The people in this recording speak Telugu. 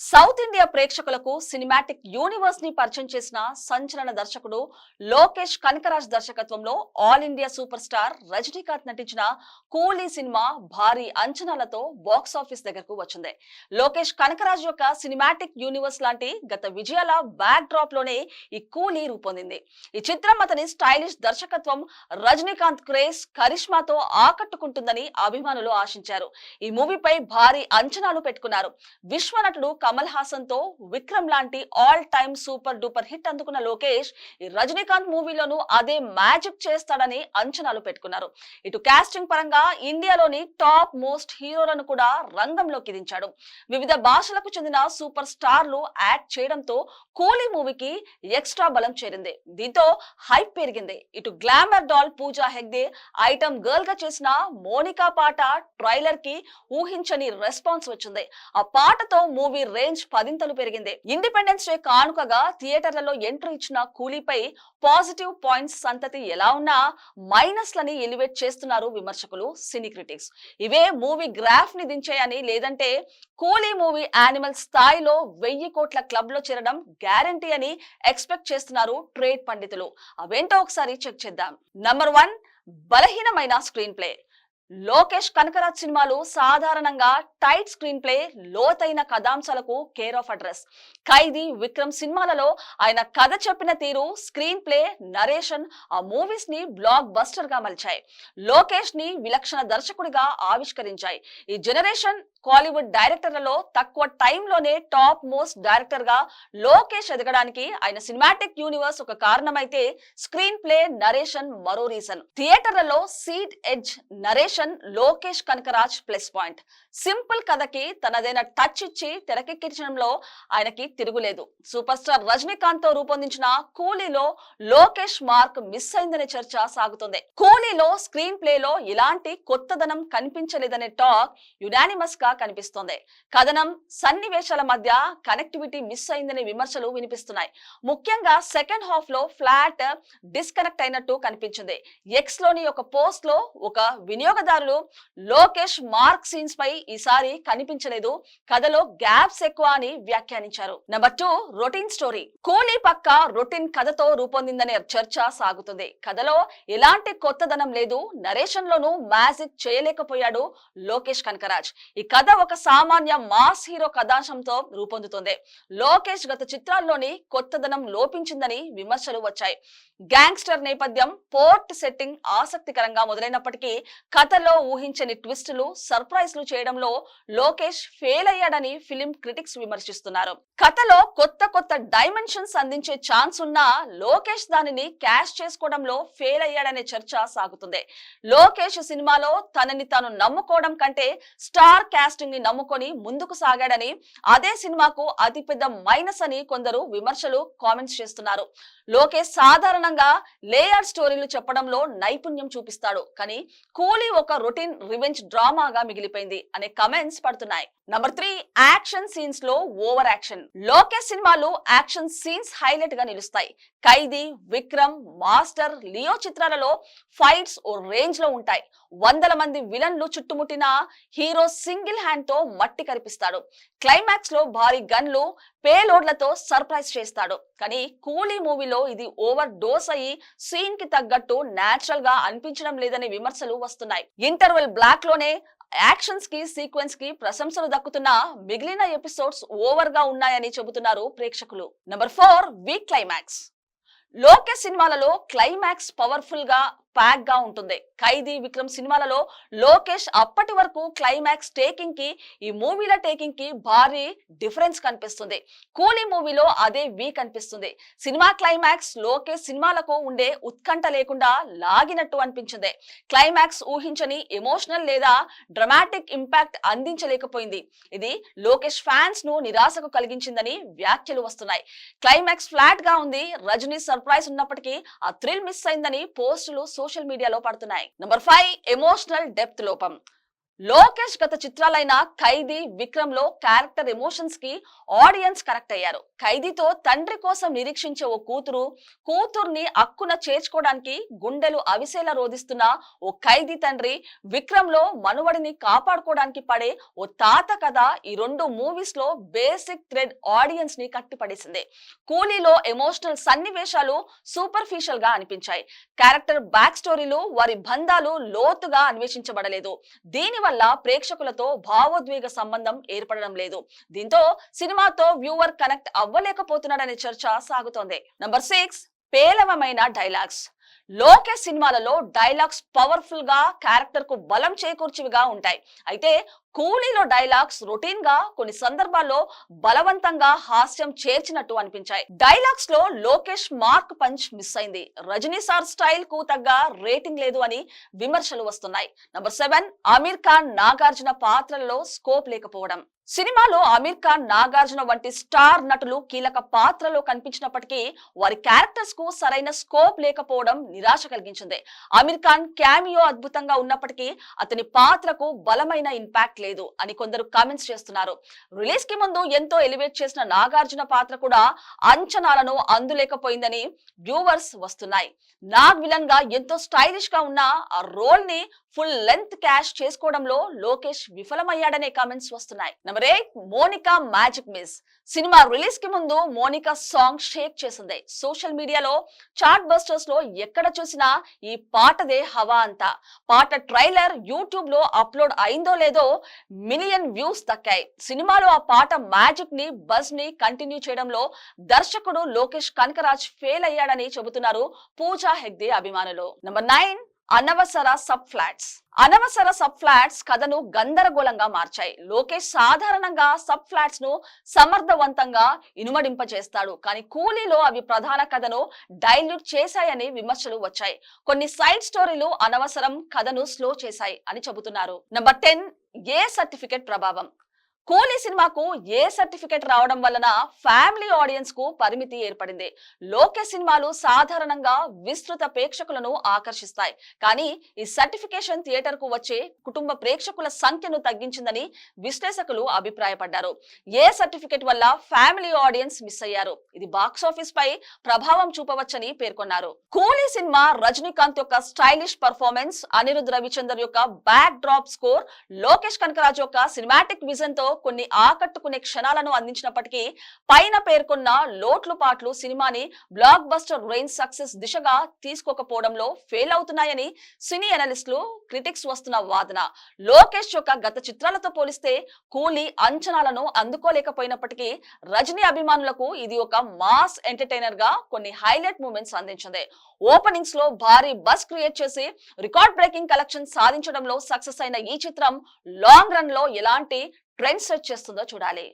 సౌత్ ఇండియా ప్రేక్షకులకు సినిమాటిక్ యూనివర్స్ని పరిచయం చేసిన సంచలన దర్శకుడు లోకేష్ కనకరాజ్ దర్శకత్వంలో all India super star Rajinikanth నటించిన కూలీ సినిమా భారీ అంచనాలతో బాక్స్ ఆఫీస్ దగ్గరకు వచ్చింది. లోకేష్ కనకరాజ్ యొక్క సినిమాటిక్ యూనివర్స్ లాంటి గత విజయాల బ్యాక్ డ్రాప్లోనే ఈ కూలీ రూపొందింది. ఈ చిత్రం అతని స్టైలిష్ దర్శకత్వం రజనీకాంత్ క్రేజ్ కరిష్మాతో ఆకట్టుకుంటుందని అభిమానులు ఆశించారు. ఈ మూవీపై భారీ అంచనాలు పెట్టుకున్నారు. విశ్వనటుడు కమల్ హాసన్తో విక్రమ్ లాంటి all time super duper hit అందుకున్న లోకేష్ ఈ రజనీకాంత్ మూవీలోనూ అదే మ్యాజిక్ చేస్తాడని అంచనాలు పెట్టుకున్నారు. ఇటు కాస్టింగ్ పరంగా ఇండియాలోని టాప్ మోస్ట్ హీరోలను కూడా రంగంలోకి దించాడు. వివిధ భాషలకు చెందిన సూపర్ స్టార్లు యాక్ట్ చేయడంతో కూలీ మూవీకి ఎక్స్ట్రా బలం చేరింది. దీంతో హైప్ పెరిగింది. ఇటు glamour doll Pooja Hegde item గర్ల్గా చేసిన మోనికా పాట ట్రైలర్కి ఊహించని రెస్పాన్స్ వచ్చింది. ఆ పాటతో మూవీ రేంజ్ పదింతలు పెరిగింది. ఇండిపెండెన్స్ డే కానుకగా థియేటర్లలో ఎంట్రీ ఇచ్చిన కూలీపై పాజిటివ్ పాయింట్స్ సంతతి ఎలా ఉన్నా మైనస్ లని ఎలివేట్ చేస్తున్నారు విమర్శకులు సినీ క్రిటిక్స్. ఇవే మూవీ గ్రాఫ్ని దించాయని లేదంటే కూలీ మూవీ యానిమల్ స్థాయిలో వెయ్యి కోట్ల క్లబ్లో చేరడం గ్యారంటీ అని ఎక్స్పెక్ట్ చేస్తున్నారు ట్రేడ్ పండితులు. అవేంటో ఒకసారి చెక్ చేద్దాం. నంబర్ వన్ బలహీనమైన స్క్రీన్ ప్లే. లోకేష్ కనకరాజ్ సినిమాలు సాధారణంగా టైట్ స్క్రీన్ ప్లే లోతైన కథాంశాలకు care of address. Khaidi Vikram సినిమాలలో ఆయన కథ చెప్పిన తీరు స్క్రీన్ ప్లే నరేషన్ ఆ మూవీస్ని బ్లాక్ బస్టర్గా మలిచాయి. లోకేష్ని విలక్షణ దర్శకుడిగా ఆవిష్కరించాయి. ఈ జనరేషన్ కాలీవుడ్ డైరెక్టర్లలో తక్కువ టైంలోనే టాప్ మోస్ట్ డైరెక్టర్గా లోకేష్ ఎదగడానికి ఆయన సినిమాటిక్ యూనివర్స్ ఒక కారణమైతే స్క్రీన్ ప్లే నరేషన్ మరో రీజన్. థియేటర్లలో seat edge narration Lokesh Kanagaraj plus point. Simple కథకి తనదైన టచ్ ఇచ్చి తెరకెక్కించడంలో ఆయనకి తిరుగులేదు. సూపర్ స్టార్ రజనీకాంత్తో రూపొందించిన కూలీలో లోకేష్ మార్క్ మిస్ అయిందనే చర్చ సాగుతుంది. కూలీలో స్క్రీన్ ప్లే లో ఎలాంటి కొత్తదనం కనిపించలేదనే టాక్ యునానిమస్గా కనిపిస్తోంది. కథనం సన్నివేశాల మధ్య కనెక్టివిటీ మిస్ అయిందనే విమర్శలు వినిపిస్తున్నాయి. ముఖ్యంగా సెకండ్ హాఫ్లో ఫ్లాట్ డిస్కనెక్ట్ అయినట్టు కనిపించింది. ఎక్స్లోని ఒక పోస్ట్లో ఒక వినియోగదారులు లోకేష్ మార్క్ సీన్స్ పై ఈసారి కనిపించలేదు. కథలో గ్యాప్స్ ఎక్కువ అని వ్యాఖ్యానించారు. నెంబర్ టూ రొటీన్ స్టోరీ కూలీ పక్క రొటీన్ కథతో రూపొందిందనే చర్చ సాగుతుంది. కథలో ఎలాంటి కొత్తదనం లేదు. నరేషన్ లోనూ మ్యాజిక్ చేయలేకపోయాడు లోకేష్ కనకరాజ్. ఈ కథ ఒక సామాన్య మాస్ హీరో కథాంశంతో రూపొందుతుంది. లోకేష్ గత చిత్రాల్లోని కొత్తదనం లోపించిందని విమర్శలు వచ్చాయి. గ్యాంగ్స్టర్ నేపథ్యం పోర్ట్ సెట్టింగ్ ఆసక్తికరంగా మొదలైనప్పటికీ కథలో ఊహించని ట్విస్టులు సర్ప్రైజ్లు చేయడంలో లోకేష్ ఫెయిల్ అయ్యాడని ఫిలిం క్రిటిక్స్ విమర్శిస్తున్నారు. కథలో కొత్త కొత్త డైమెన్షన్స్ అందించే ఛాన్స్ ఉన్నా లోకేష్ దానిని క్యాష్ చేసుకోవడంలో ఫెయిల్ అయ్యాడనే చర్చ సాగుతుంది. లోకేష్ సినిమాలో తనని తాను నమ్ముకోవడం కంటే స్టార్ కాస్టింగ్ని నమ్ముకొని ముందుకు సాగాడని అదే సినిమాకు అతిపెద్ద మైనస్ అని కొందరు విమర్శలు కామెంట్స్ చేస్తున్నారు. లోకేష్ సాధారణంగా లేయర్ స్టోరీలు చెప్పడంలో నైపుణ్యం చూపిస్తాడు కానీ కూలీ ఒక రొటీన్ రివెంజ్ డ్రామాగా మిగిలిపోయింది అనే కమెంట్స్ పడుతున్నాయి. నంబర్ త్రీ యాక్షన్ సీన్స్లో ఓవర్ యాక్షన్ లోకేష్ సినిమాలు యాక్షన్ సీన్స్ హైలైట్గా నిలుస్తాయి. ఖైదీ విక్రమ్ మాస్టర్ లియో చిత్రాలలో ఫైట్స్ ఓ రేంజ్లో ఉంటాయి. వందల మంది విలన్లు చుట్టుముట్టిన హీరో సింగిల్ హ్యాండ్తో మట్టి కరిపిస్తాడు. క్లైమాక్స్లో భారీ గన్లు పేలోడ్లతో సర్ప్రైజ్ చేస్తాడు. కానీ కూలీ మూవీలో ఇది ఓవర్ డోస్ అయ్యి సీన్కి తగ్గట్టు నేచురల్గా అనిపించడం లేదనే విమర్శలు వస్తున్నాయి. ఇంటర్వెల్ బ్లాక్లోనే యాక్షన్స్కి సీక్వెన్స్కి ప్రశంసలు దక్కుతున్న మిగిలిన ఎపిసోడ్స్ ఓవర్గా ఉన్నాయని చెబుతున్నారు ప్రేక్షకులు. Number four weak climax. Lokesh సినిమాలలో క్లైమాక్స్ పవర్ఫుల్గా ప్యాక్గా ఉంటుంది. ఖైదీ విక్రమ్ సినిమాలలో లోకేష్ అప్పటి వరకు క్లైమాక్స్ టేకింగ్కి ఈ మూవీల టేకింగ్కి భారీ డిఫరెన్స్ కనిపిస్తుంది. కూలీ మూవీలో అదే వీక్ అనిపిస్తుంది సినిమా క్లైమాక్స్ లోకేష్ సినిమాలకు ఉండే ఉత్కంఠ లేకుండా లాగినట్టు అనిపించింది. క్లైమాక్స్ ఊహించని ఎమోషనల్ లేదా డ్రమాటిక్ ఇంపాక్ట్ అందించలేకపోయింది. ఇది లోకేష్ ఫ్యాన్స్ను నిరాశకు కలిగించిందని వ్యాఖ్యలు వస్తున్నాయి. క్లైమాక్స్ ఫ్లాట్గా ఉంది. రజనీ సర్ప్రైజ్ ఉన్నప్పటికీ ఆ థ్రిల్ మిస్ అయిందని పోస్టులు సోషల్ మీడియాలో పడుతున్నాయి. నంబర్ ఫైవ్ ఎమోషనల్ డెప్త్ లోపం. లోకేష్ గత చిత్రాలైన ఖైదీ విక్రమ్లో క్యారెక్టర్ ఎమోషన్స్కి ఆడియన్స్ కనెక్ట్ అయ్యారు. ఖైదీతో తండ్రి కోసం నిరీక్షించే ఓ కూతురు కూతుర్ని అక్కున చేర్చుకోవడానికి గుండెలు అవిసేలా రోధిస్తున్న ఓ ఖైదీ తండ్రి విక్రమ్లో మనువడిని కాపాడుకోవడానికి పడే ఓ తాత కథ ఈ రెండు మూవీస్లో బేసిక్ థ్రెడ్ ఆడియన్స్ని కట్టిపడేసింది. కూలీలో ఎమోషనల్ సన్నివేశాలు సూపర్ఫిషియల్గా అనిపించాయి. క్యారెక్టర్ బ్యాక్ స్టోరీలు వారి బంధాలు లోతుగా అన్వేషించబడలేదు. దీని వల్ల ప్రేక్షకులతో భావోద్వేగ సంబంధం ఏర్పడడం లేదు. దీంతో సినిమాతో వ్యూవర్ కనెక్ట్ అవ్వలేకపోతున్నాడనే చర్చ సాగుతోంది. నంబర్ సిక్స్ పేలవమైన డైలాగ్స్. లోకేష్ సినిమాలలో డైలాగ్స్ పవర్ఫుల్గా క్యారెక్టర్కు బలం చేకూర్చివిగా ఉంటాయి. అయితే కూలీలో డైలాగ్స్ రొటీన్గా కొన్ని సందర్భాల్లో బలవంతంగా హాస్యం చేర్చినట్టు అనిపించాయి. డైలాగ్స్లో లోకేష్ మార్క్ పంచ్ మిస్ అయింది. రజనీ సార్ స్టైల్కు తగ్గ రేటింగ్ లేదు అని విమర్శలు వస్తున్నాయి. నంబర్ సెవెన్ అమీర్ ఖాన్ నాగార్జున పాత్రలలో స్కోప్ లేకపోవడం. సినిమాలో అమీర్ ఖాన్ నాగార్జున వంటి స్టార్ నటులు కీలక పాత్రలో కనిపించినప్పటికీ వారి క్యారెక్టర్స్కు సరైన స్కోప్ లేకపోవడం నిరాశ కలిగించింది. అమీర్ ఖాన్ క్యామియో అద్భుతంగా ఉన్నప్పటికీ అతని పాత్రకు బలమైన ఇంపాక్ట్ లేదు అని కొందరు కామెంట్స్ చేస్తున్నారు. రిలీజ్కి ముందు ఎంతో ఎలివేట్ చేసిన నాగార్జున పాత్ర కూడా అంచనాలను అందులేకపోయిందని వ్యూవర్స్ వస్తున్నాయి. నాగ్ విలన్గా ఎంతో స్టైలిష్గా ఉన్న ఆ రోల్ని ఫుల్ లెంత్ క్యాష్ చేసుకోవడంలో లోకేష్ విఫలమయ్యాడనే కామెంట్స్ వస్తున్నాయి. Number eight Monica magic miss. Cinema రిలీజ్కి ముందు మోనికా సాంగ్ షేక్ చేసింది. సోషల్ మీడియాలో చాట్ బస్టర్స్లో ఎక్కడ చూసినా ఈ పాటదే హవా అంతా. పాట ట్రైలర్ యూట్యూబ్లో అప్లోడ్ అయిందో లేదో మిలియన్ వ్యూస్ దక్కాయి. సినిమాలో ఆ పాట మ్యాజిక్ని బజ్ని కంటిన్యూ చేయడంలో దర్శకుడు లోకేష్ కనకరాజ్ ఫెయిల్ అయ్యాడని చెబుతున్నారు పూజా హెగ్దే అభిమానులు. నెంబర్ నైన్ అనవసర సబ్ ఫ్లాట్స్. అనవసర సబ్ ఫ్లాట్స్ కథను గందరగోళంగా మార్చాయి. లోకేష్ సాధారణంగా సబ్ ఫ్లాట్స్ను సమర్థవంతంగా ఇనుమడింపజేస్తాడు. కానీ కూలీలో అవి ప్రధాన కథను డైల్యూట్ చేశాయని విమర్శలు వచ్చాయి. కొన్ని సైడ్ స్టోరీలు అనవసరం కథను స్లో చేశాయి అని చెబుతున్నారు. నంబర్ టెన్ ఏ సర్టిఫికెట్ ప్రభావం? కూలీ సినిమాకు ఏ సర్టిఫికెట్ రావడం వలన ఫ్యామిలీ ఆడియన్స్కు పరిమితి ఏర్పడింది. లోకేష్ సినిమాలు సాధారణంగా విస్తృత ప్రేక్షకులను ఆకర్షిస్తాయి. కానీ ఈ సర్టిఫికేషన్ థియేటర్కు వచ్చే కుటుంబ ప్రేక్షకుల సంఖ్యను తగ్గించిందని విశ్లేషకులు అభిప్రాయపడ్డారు. ఏ సర్టిఫికెట్ వల్ల ఫ్యామిలీ ఆడియన్స్ మిస్ అయ్యారు? ఇది బాక్స్ ఆఫీస్ పై ప్రభావం చూపవచ్చని పేర్కొన్నారు. కూలీ సినిమా రజనీకాంత్ యొక్క స్టైలిష్ పర్ఫార్మెన్స్ అనిరుద్ రవిచందర్ యొక్క backdrop score Lokesh Kanagaraj యొక్క సినిమాటిక్ విజన్తో కొన్ని ఆకట్టుకునే క్షణాలను అందించినప్పటికీ పైన పేర్కొన్న లోట్లు పాట్లు సినిమాని బ్లాక్ బస్టర్ రేంజ్ సక్సెస్ దిశగా తీసుకోకపోవడంలో ఫెయిల్ అవుతున్నాయని సినీ అనలిస్టులు క్రిటిక్స్ వస్తున్న వాదన. లోకేష్ యొక్క గత చిత్రాలతో పోలిస్తే కూలీ అంచనాలను అందుకోలేకపోయినప్పటికీ రజనీ అభిమానులకు ఇది ఒక మాస్ ఎంటర్టైనర్గా కొన్ని హైలైట్ మూమెంట్స్ అందించింది. ఓపెనింగ్స్లో భారీ బస్ క్రియేట్ చేసి రికార్డ్ బ్రేకింగ్ కలెక్షన్ సాధించడంలో సక్సెస్ అయిన ఈ చిత్రం లాంగ్ రన్లో ఎలాంటి ట్రెండ్ సెట్ చేస్తుందో చూడాలి.